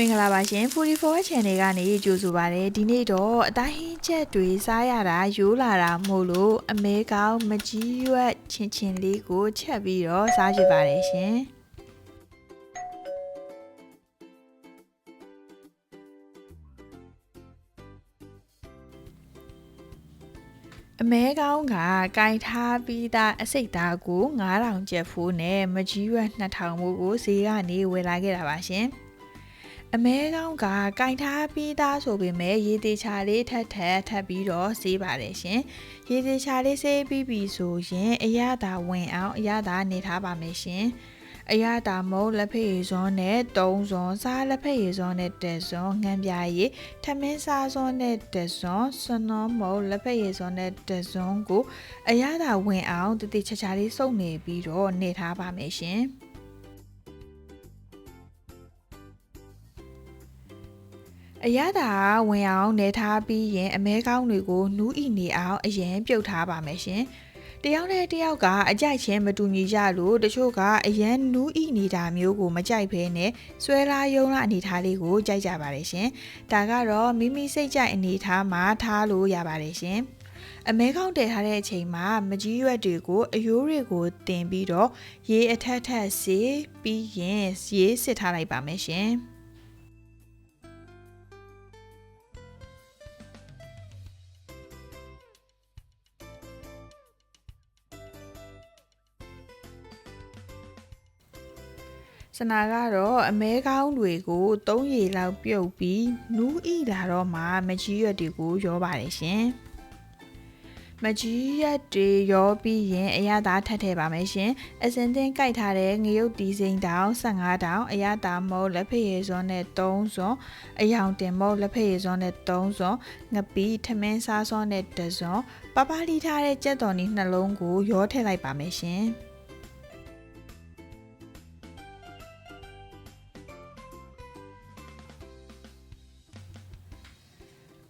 မင်္ဂလာပါရှင်44 channel ကနေကြိုဆိုပါရစေဒီနေ့တော့အတိုင်းဟင်းချက်တွေစားရတာရိုးလာတာမို့လို့အမဲကောင်းမကြီးရွက်ချင်းချင်းလေးကိုချက်ပြီးတော့စားကြည့်ပါတယ်ရှင်အမဲကောင်းကကင်ထားပြီးသားအစိတ်သားကို9000ကျပ်ဖိုးနဲ့မကြီးရွက်2000မို့ကိုဈေးကနေဝယ်လာခဲ့တာပါရှင်။ အမဲကောင်းကကင်ထားပြီးသားဆိုပေမဲ့ရေသေးချာလေးထပ်ထပ်ထပ်ပြီးတော့ဆေးပါတယ်ရှင်။ရေသေးချာလေးဆေးပြီးပြီဆိုရင်အရသာဝင်အောင်အရသာနေထားပါမယ်ရှင်။အရသာမုံလက်ဖက်ရည်စွန်းနဲ့တုံးစွန်းစားလက်ဖက်ရည်စွန်းနဲ့တက်စွန်းငံပြရည်ထမင်းစားစွန်းနဲ့တက်စွန်းစွန်းနှမုံလက်ဖက်ရည်စွန်းနဲ့တက်စွန်းကိုအရသာဝင်အောင်တတိချာချာလေးစုပ်နေပြီးတော့နေထားပါမယ်ရှင်။ အရသာဝင်အောင်နေထားပြီးရင်အမဲကောင်းတွေကိုနူးဤနေအောင်အရင်ပြုတ်ထားပါမယ်ရှင်။တယောက်နဲ့တယောက်ကအကြိုက်ချင်းမတူညီကြလို့တချို့ကအရင်နူးဤနေတာမျိုးကိုမကြိုက်ဘဲနဲ့ဆွဲလာယုံလာအနေထားလေးကိုကြိုက်ကြပါတယ်ရှင်။ဒါကတော့မိမိစိတ်ကြိုက်အနေထားမှာထားလို့ရပါတယ်ရှင်။အမဲကောင်းတည်ထားတဲ့အချိန်မှာမကြီးရွက်တွေကိုအယိုးတွေကိုတင်ပြီးတော့ရေအထက်ထက်စေးပြီးရင်ရေစစ်ထားလိုက်ပါမယ်ရှင်။ စနာကတော့အမဲကောင်းတွေကို၃ရေလောက်ပြုတ်ပြီးနူးဤလာတော့မှမကြီးရွက်တွေကိုရောပါတယ်ရှင်မကြီးရက်တွေရောပြီးရင်အရသာထပ်ထည့်ပါမယ်ရှင်အစင်တင်ကြိုက်ထားတဲ့ငရုတ်တီစိန်တောင်15တောင်အရသာမုတ်လက်ဖက်ရည်စွန်းနဲ့3စွန်းအယောင်တင်မုတ်လက်ဖက်ရည်စွန်းနဲ့3စွန်းငပီးထမင်းစားစွန်းနဲ့1စွန်းပပလီထားတဲ့ကြက်တော်နီနှလုံးကိုရောထည့်လိုက်ပါမယ်ရှင်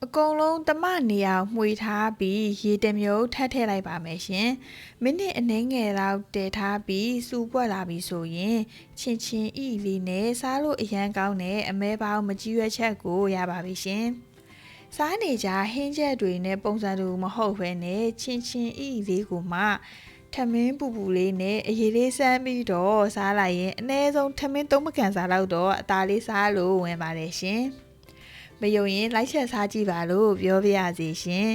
အကုန်လုံးတမနေအောင်မှွေထားပြီးရေတစ်မျိုးထပ်ထည့်လိုက်ပါမယ်ရှင်။မိနစ်အနည်းငယ်လောက်တည်ထားပြီးစူပွက်လာပြီဆိုရင်ချင်းချင်းဤလေးနဲ့စားလို့အရန်ကောင်းတဲ့အမဲပေါင်းမကြီးရွက်ချက်ကိုရပါပြီရှင်။စားနေကြဟင်းချက်တွေနဲ့ပုံစံတူမဟုတ်ဘဲနဲ့ချင်းချင်းဤလေးကိုမှထမင်းပူပူလေးနဲ့အရေးလေးစမ်းပြီးတော့စားလိုက်ရင်အနည်းဆုံးထမင်းသုံးမကန်စားလောက်တော့အသားလေးစားလို့ဝင်ပါတယ်ရှင်။ မယုံရင်လိုက်ချက်စားကြည့်ပါလို့ပြောပြရစီရှင်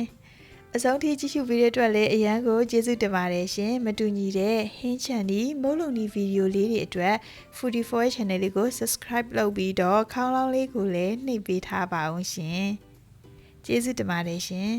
အဆုံးထိကြည့်ရှုပြီးတဲ့အတွက်လည်းအရန်ကိုကျေးဇူးတင်ပါတယ်ရှင်မတူညီတဲ့ဟင်းချန်ဒီမုတ်လုံဒီဗီဒီယိုလေးတွေအတွက် Foodie for Channel လေးကို Subscribe လုပ်ပြီးတော့ခေါင်းလောင်းလေးကိုလည်းနှိပ်ပေးထားပါအောင်ရှင်ကျေးဇူးတင်ပါတယ်ရှင်